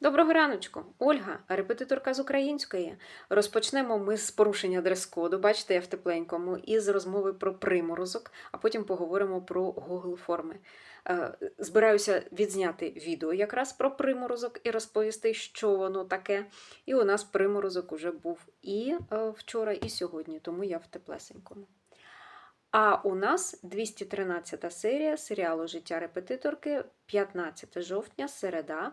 Доброго раночку, Ольга, репетиторка з української. Розпочнемо ми з порушення дрес-коду. Бачите, я в тепленькому, і з розмови про приморозок, а потім поговоримо про Google форми. Е, Збираюся відзняти відео якраз про приморозок і розповісти, що воно таке. І у нас приморозок уже був і е, вчора, і сьогодні, тому я в теплесенькому. А у нас 213 серія серіалу Життя репетиторки, 15 жовтня, середа.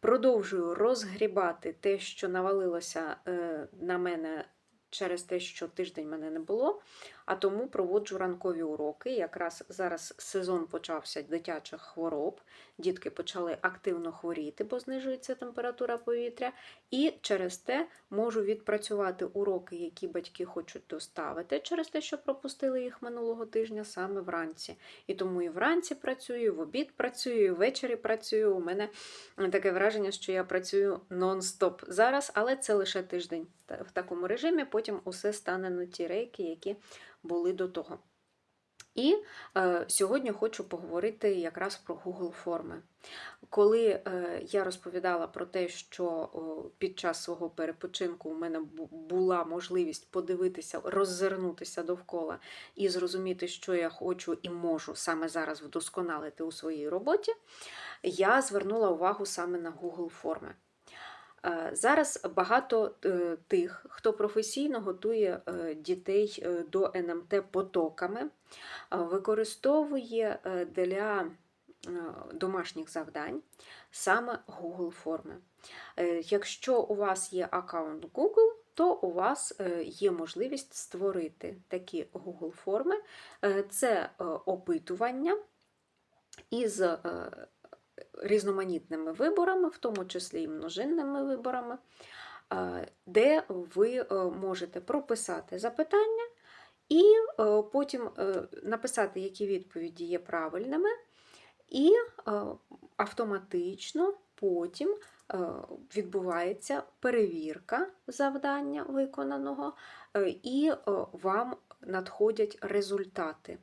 Продовжую розгрібати те, що навалилося е, на мене через те, що тиждень мене не було. А тому проводжу ранкові уроки. Якраз зараз сезон почався дитячих хвороб. Дітки почали активно хворіти, бо знижується температура повітря. І через те можу відпрацювати уроки, які батьки хочуть доставити, через те, що пропустили їх минулого тижня саме вранці. І тому і вранці працюю, і в обід працюю, і ввечері працюю. У мене таке враження, що я працюю нон-стоп зараз, але це лише тиждень в такому режимі. Потім усе стане на ті рейки, які були до того. І е, сьогодні хочу поговорити якраз про Google форми. Коли е, я розповідала про те, що о, під час свого перепочинку у мене була можливість подивитися, роззирнутися довкола і зрозуміти, що я хочу і можу саме зараз вдосконалити у своїй роботі, я звернула увагу саме на Google форми. Е, Зараз багато е, тих, хто професійно готує е, дітей до НМТ потоками, використовує для домашніх завдань саме Google форми. Якщо у вас є аккаунт Google, то у вас є можливість створити такі Google форми. Це опитування із різноманітними виборами, в тому числі і множинними виборами, де ви е, можете прописати запитання і е, потім е, написати, які відповіді є правильними, і автоматично потім відбувається перевірка завдання виконаного, і вам надходять результати.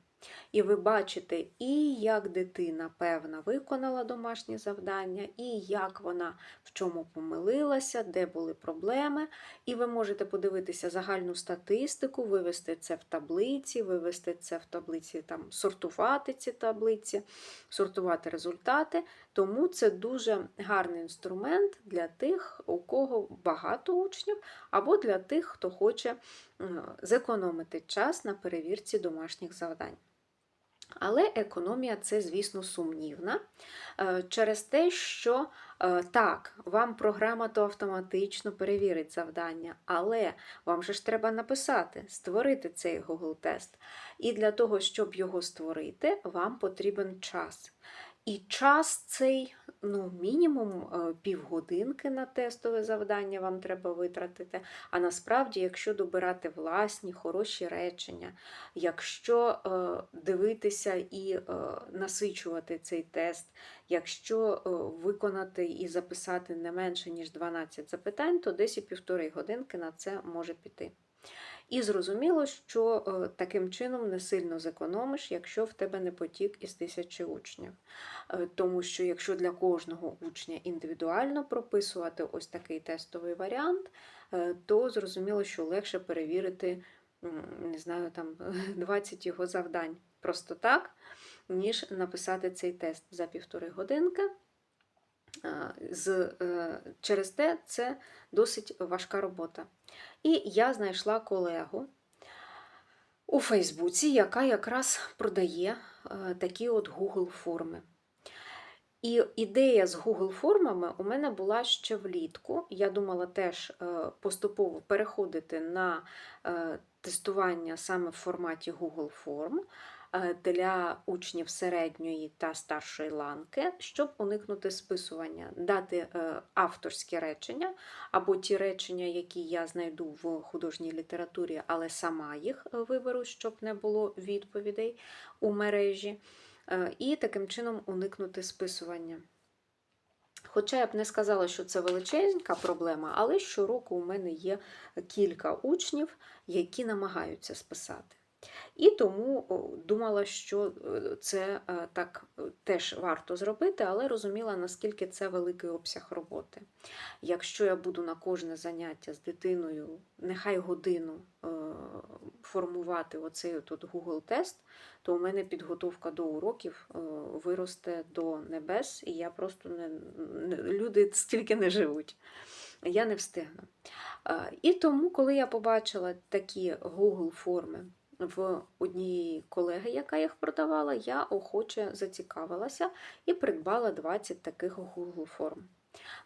І ви бачите, і як дитина певна виконала домашнє завдання, і як вона в чому помилилася, де були проблеми. І ви можете подивитися загальну статистику, вивести це в таблиці, вивести це в таблиці, там, сортувати ці таблиці, сортувати результати. Тому це дуже гарний інструмент для тих, у кого багато учнів, або для тих, хто хоче зекономити час на перевірці домашніх завдань. Але економія це, звісно, сумнівна е, через те, що е, так, вам програма то автоматично перевірить завдання, але вам же ж треба написати, створити цей Google тест. І для того, щоб його створити, вам потрібен час. І час цей, ну, мінімум е, півгодинки на тестове завдання вам треба витратити. А насправді, якщо добирати власні хороші речення, якщо е, дивитися і е, насичувати цей тест, якщо виконати і записати не менше, ніж 12 запитань, то десь і півтори годинки на це може піти. І зрозуміло, що е, таким чином не сильно зекономиш, якщо в тебе не потік із тисячі учнів. Е, Тому що якщо для кожного учня індивідуально прописувати ось такий тестовий варіант, е, то зрозуміло, що легше перевірити, не знаю, там 20 його завдань просто так, ніж написати цей тест за півтори годинки. Е, З, е, через те це досить важка робота. І я знайшла колегу у Фейсбуці, яка якраз продає е, такі от Google форми. І ідея з Google формами у мене була ще влітку. Я думала теж поступово переходити на тестування саме в форматі Google форм для учнів середньої та старшої ланки, щоб уникнути списування, дати е, авторські речення або ті речення, які я знайду в художній літературі, але сама їх е, виберу, щоб не було відповідей у мережі, е, і таким чином уникнути списування. Хоча я б не сказала, що це величезна проблема, але щороку у мене є кілька учнів, які намагаються списати. І тому думала, що е, це е, так е, теж варто зробити, але розуміла, наскільки це великий обсяг роботи. Якщо я буду на кожне заняття з дитиною, нехай годину формувати оцей тут Google тест, то у мене підготовка до уроків виросте до небес, і я просто не, люди стільки не живуть. Я не встигну. І тому, коли я побачила такі Google форми в однієї колеги, яка їх продавала, я охоче зацікавилася і придбала 20 таких Google форм.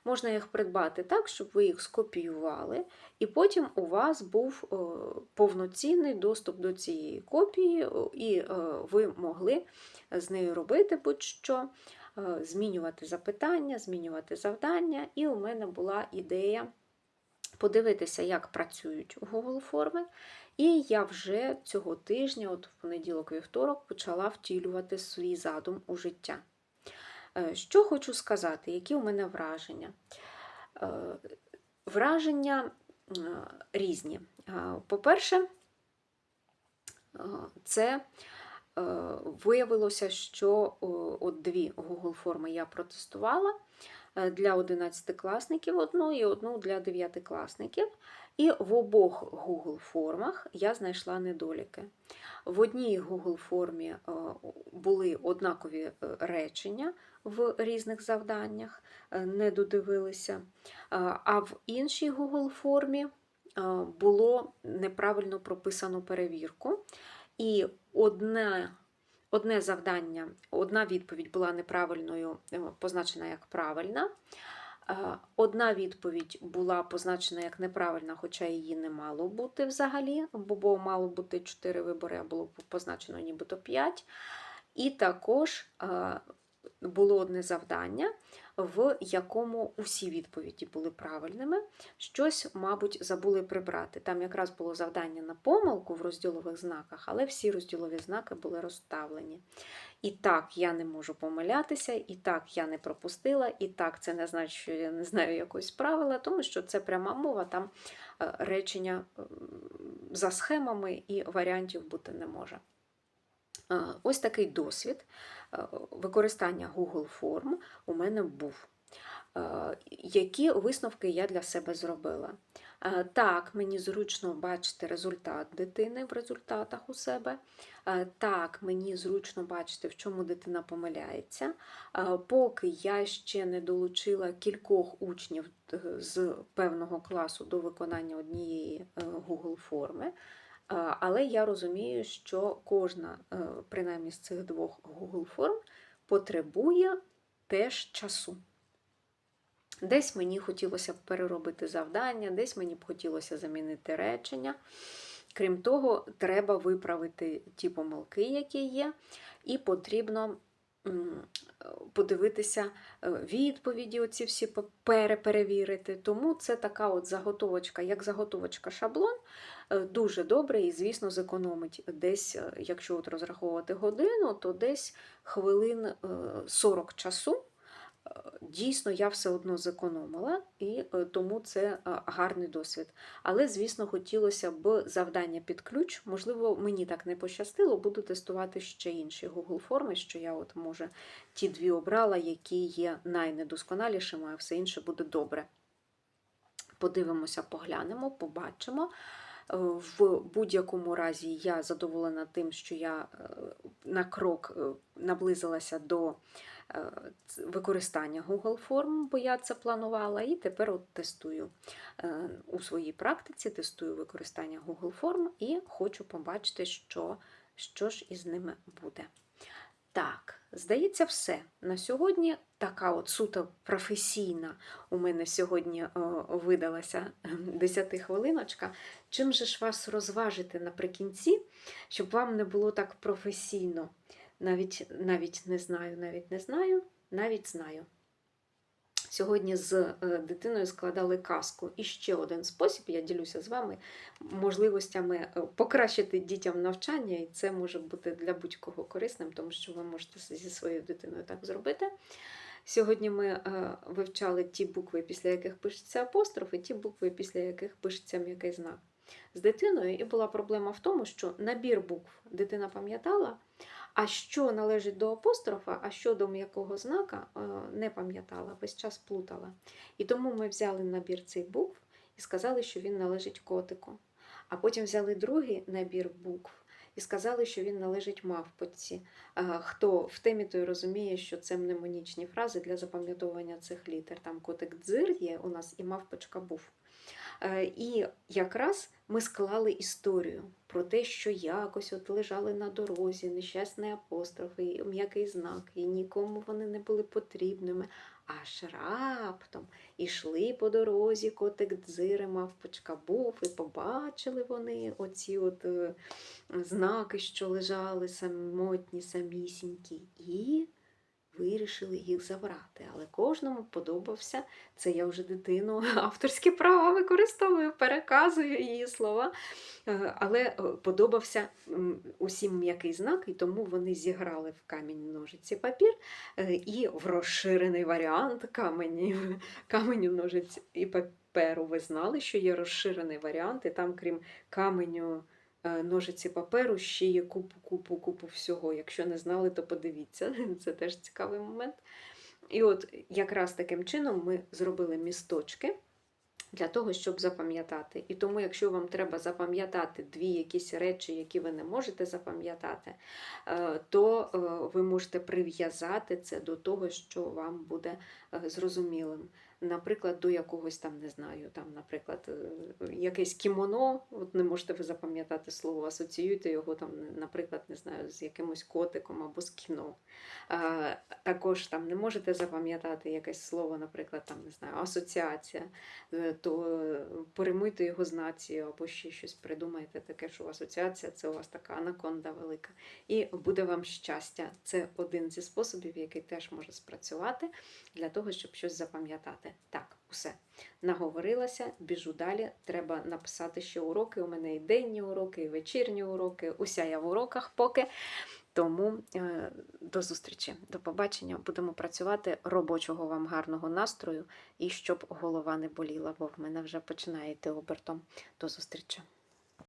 Можна їх придбати так, щоб ви їх скопіювали, і потім у вас був е, повноцінний доступ до цієї копії, і е, ви могли з нею робити будь-що, е, змінювати запитання, змінювати завдання. І у мене була ідея подивитися, як працюють Google форми. І я вже цього тижня, от в понеділок вівторок, почала втілювати свій задум у життя. Е, Що хочу сказати, які у мене враження? Е, Враження різні. Е, По-перше, це виявилося, що от дві Google форми я протестувала е, для 11-класників одну і одну для 9-класників. І в обох Google формах я знайшла недоліки. В одній Google формі е, були однакові е, речення в різних завданнях, е, не додивилися, Е, а в іншій Google формі е, було неправильно прописано перевірку. І одне, одне завдання, одна відповідь була неправильною, е, позначена як правильна. Е, Одна відповідь була позначена як неправильна, хоча її не мало бути взагалі, бо мало бути 4 вибори, а було позначено нібито 5. І також е, було одне завдання, в якому усі відповіді були правильними. Щось, мабуть, забули прибрати. Там якраз було завдання на помилку в розділових знаках, але всі розділові знаки були розставлені. І так, я не можу помилятися, і так я не пропустила, і так це не значить, що я не знаю якогось правила, тому що це пряма мова, там е, речення за схемами і варіантів бути не може. Е, Ось такий досвід е, використання Google форм у мене був. Е, Які висновки я для себе зробила? Так, мені зручно бачити результат дитини в результатах у себе. Так, мені зручно бачити, в чому дитина помиляється. Поки я ще не долучила кількох учнів з певного класу до виконання однієї Google форми. Але я розумію, що кожна, е, принаймні з цих двох Google форм, потребує теж часу. Десь мені хотілося б переробити завдання, десь мені б хотілося замінити речення. Крім того, треба виправити ті помилки, які є, і потрібно подивитися е, відповіді, оці всі переперевірити. Тому це така от заготовочка, як заготовочка шаблон, е, дуже добре і, звісно, зекономить десь, е, якщо от розраховувати годину, то десь хвилин е, 40 часу. Дійсно, я все одно зекономила, і е, тому це е, гарний досвід. Але, звісно, хотілося б завдання під ключ. Можливо, мені так не пощастило, буду тестувати ще інші Google форми, що я, от, може, ті дві обрала, які є найнедосконалішими, а все інше буде добре. Подивимося, поглянемо, побачимо. Е, В будь-якому разі я задоволена тим, що я е, на крок е, наблизилася до використання Google форм, бо я це планувала, і тепер от тестую у своїй практиці, тестую використання Google форм і хочу побачити, що, що ж із ними буде. Так, здається, все. На сьогодні така от суто професійна у мене сьогодні о, видалася 10 хвилиночка. Чим же ж вас розважити наприкінці, щоб вам не було так професійно? Навіть, навіть не знаю, навіть не знаю, навіть знаю. Сьогодні з е, дитиною складали казку. І ще один спосіб, я ділюся з вами, можливостями е, покращити дітям навчання, і це може бути для будь-кого корисним, тому що ви можете зі своєю дитиною так зробити. Сьогодні ми е, вивчали ті букви, після яких пишеться апостроф, і ті букви, після яких пишеться м'який знак. з дитиною, і була проблема в тому, що набір букв дитина пам'ятала, а що належить до апострофа, а що до м'якого знака, е, не пам'ятала, весь час плутала. І тому ми взяли набір цих букв і сказали, що він належить котику. А потім взяли другий набір букв і сказали, що він належить мавпочці. Е, Хто в темі, той розуміє, що це мнемонічні фрази для запам'ятовування цих літер. Там котик дзир є у нас і мавпочка був. Е, І якраз ми склали історію про те, що якось от лежали на дорозі нещасний апостроф і м'який знак, і нікому вони не були потрібними. Аж раптом ішли по дорозі, котик дзири, мавпочка був, і побачили вони оці от е, знаки, що лежали самотні, самісінькі, і вирішили їх забрати. Але кожному подобався це я вже дитину авторські права використовую, переказую її слова. Е, Але е, подобався усім м'який знак, і тому вони зіграли в камінь ножиці папір е, і в розширений варіант камені, каменю ножиць і паперу. Ви знали, що є розширений варіант, і там, крім каменю. Е, Ножиці паперу ще є купу, купу, купу всього. Якщо не знали, то подивіться. Це теж цікавий момент. І от якраз таким чином ми зробили місточки для того, щоб запам'ятати. І тому, якщо вам треба запам'ятати дві якісь речі, які ви не можете запам'ятати, е, то е, ви можете прив'язати це до того, що вам буде зрозумілим. Наприклад, до якогось там, не знаю, там, наприклад, е, якесь кімоно, от не можете ви запам'ятати слово, асоціюйте його там, наприклад, не знаю, з якимось котиком або з кіно. Е, Також там не можете запам'ятати якесь слово, наприклад, там, не знаю, асоціація, е, то е, перемийте його з нацією або ще щось придумайте таке, що асоціація це у вас така анаконда велика. І буде вам щастя. Це один зі способів, який теж може спрацювати для того, щоб щось запам'ятати. Так, усе. Наговорилася, біжу далі. Треба написати ще уроки. У мене і денні уроки, і вечірні уроки. Уся я в уроках поки. Тому е, до зустрічі, до побачення. Будемо працювати. Робочого вам гарного настрою і щоб голова не боліла, бо в мене вже починає йти обертом. До зустрічі.